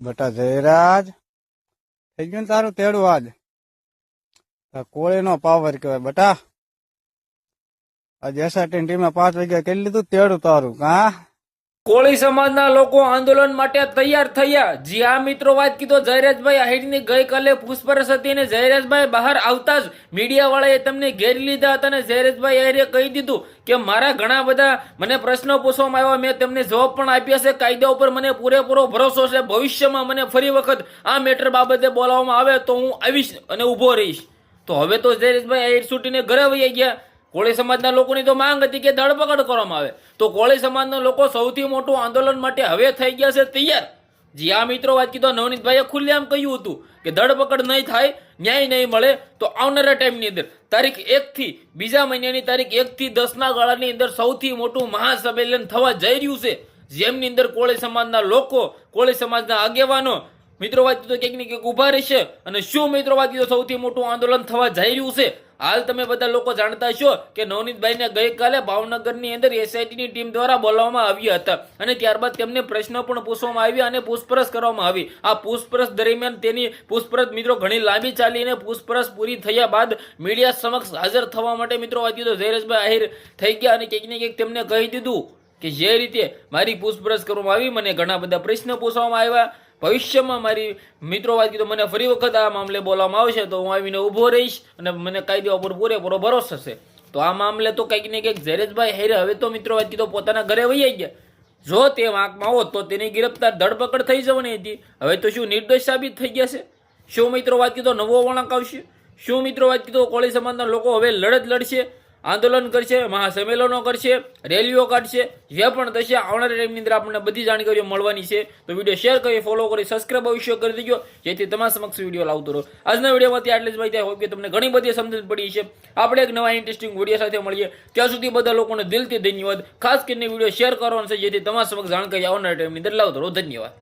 બટા જયરાજ, થઈ ગયું ને તારું તેડું કોળી નો પાવર કહેવાય. બટા આજે એસઆરટી ટીમે પાંચ વાગ્યા કરી લીધું, તેડું તારું. કા કોળી સમાજના લોકો આંદોલન માટે તૈયાર થયા. જી આ મિત્રો, વાત કીધો જયરાજભાઈ આહિરની. ગઈકાલે પૂછપરછ હતી અને જયરાજભાઈ બહાર આવતા જ મીડિયા વાળાએ તમને ઘેરી લીધા હતા અને જયરાજભાઈ આહિરે કહી દીધું કે મારા ઘણા બધા મને પ્રશ્નો પૂછવામાં આવ્યા. મેં તેમને જવાબ પણ આપ્યા છે. કાયદા ઉપર મને પૂરેપૂરો ભરોસો છે. ભવિષ્યમાં મને ફરી વખત આ મેટર બાબતે બોલાવવામાં આવે તો હું આવીશ અને ઊભો રહીશ. તો હવે તો જયરાજભાઈ આહિર છૂટીને ઘરે વહી ગયા. કોળી સમાજના લોકોની તો માંગ હતી કે ધરપકડ કરવામાં આવે. તો કોળી સમાજના લોકો સૌથી મોટું આંદોલન માટે હવે થઈ ગયા છે તૈયાર. જી આ મિત્રો, વાત કીધો નવનીતભાઈએ ખુલ્લેઆમ કહ્યું હતું કે ધરપકડ નહીં થાય, ન્યાય નહીં મળે, તો આવનારા ટાઈમની અંદર, તારીખ એકથી, બીજા મહિનાની તારીખ એકથી દસના ગાળાની અંદર સૌથી મોટું મહાસંમેલન થવા જઈ રહ્યું છે. જેમની અંદર કોળી સમાજના લોકો, કોળી સમાજના આગેવાનો, મિત્રો, વાત કીધો ક્યાંક ને ક્યાંક ઊભા રહેશે અને શું મિત્રો, વાત કીધો સૌથી મોટું આંદોલન થવા જઈ રહ્યું છે? હાલ તમે બધા લોકો જાણતા છો કે નવનીતભાઈને ગઈકાલે ભાવનગરની અંદર એસઆઈટીની ટીમ દ્વારા બોલાવવામાં આવ્યા હતા. અને ત્યારબાદ તેમને પ્રશ્નો પણ પૂછવામાં આવ્યા અને પૂછપરછ કરવામાં આવી. આ પૂછપરછ દરમિયાન તેની પૂછપરછ મિત્રો ઘણી લાંબી ચાલી અને પૂછપરછ પૂરી થયા બાદ મીડિયા સમક્ષ હાજર થવા માટે મિત્રો વાંચ્યું તો જયરેશભાઈ આહિર થઈ ગયા અને કંઈક ને કંઈક તેમને કહી દીધું કે જે રીતે મારી પૂછપરછ કરવામાં આવી, મને ઘણા બધા પ્રશ્નો પૂછવામાં આવ્યા. ભવિષ્યમાં મારી મિત્રો વાત કીધું, મને ફરી વખત આ મામલે બોલવામાં આવશે તો હું આવીને ઊભો રહીશ અને મને કાયદા ઉપર પૂરેપૂરો ભરોસો છે. તો આ મામલે તો કંઈક ને કંઈક ઝેરેજભાઈ હેરે હવે તો મિત્રો વાત કીધું, પોતાના ઘરે વહી ગયા. જો તે વાંકમાં હોત તો તેની ગિરફતાર ધરપકડ થઈ જવાની હતી. હવે તો શું નિર્દોષ સાબિત થઈ ગયા છે? શું મિત્રો વાત કીધો, નવો વળાંક આવશે? શું મિત્રો વાત કીધો, કોળી સમાજના લોકો હવે લડત લડશે? આંદોલન કરશે, મહાસંમેલનો કરશે, રેલીઓ કાઢશે, જે પણ થશે, આવનારા ટાઈમની અંદર આપણને બધી જાણકારીઓ મળવાની છે. તો વીડિયો શેર કરી ફોલો કરી સબસ્ક્રાઈબ અવશ્ય કરી દેજો, જેથી તમારા સમક્ષ વીડિયો લાવતો રહો. આજના વિડીયોમાંથી આટલી જ માહિતી હોય કે તમને ઘણી બધી સમજણ પડી છે આપણે એક નવા ઇન્ટરેસ્ટિંગ વીડિયો સાથે મળીએ. ત્યાં સુધી બધા લોકોને દિલથી ધન્યવાદ. ખાસ કરીને વીડિયો શેર કરવાનો છે, જેથી તમારા સમક્ષ જાણકારી આવનારા ટાઈમની અંદર લાવતો રહો. ધન્યવાદ.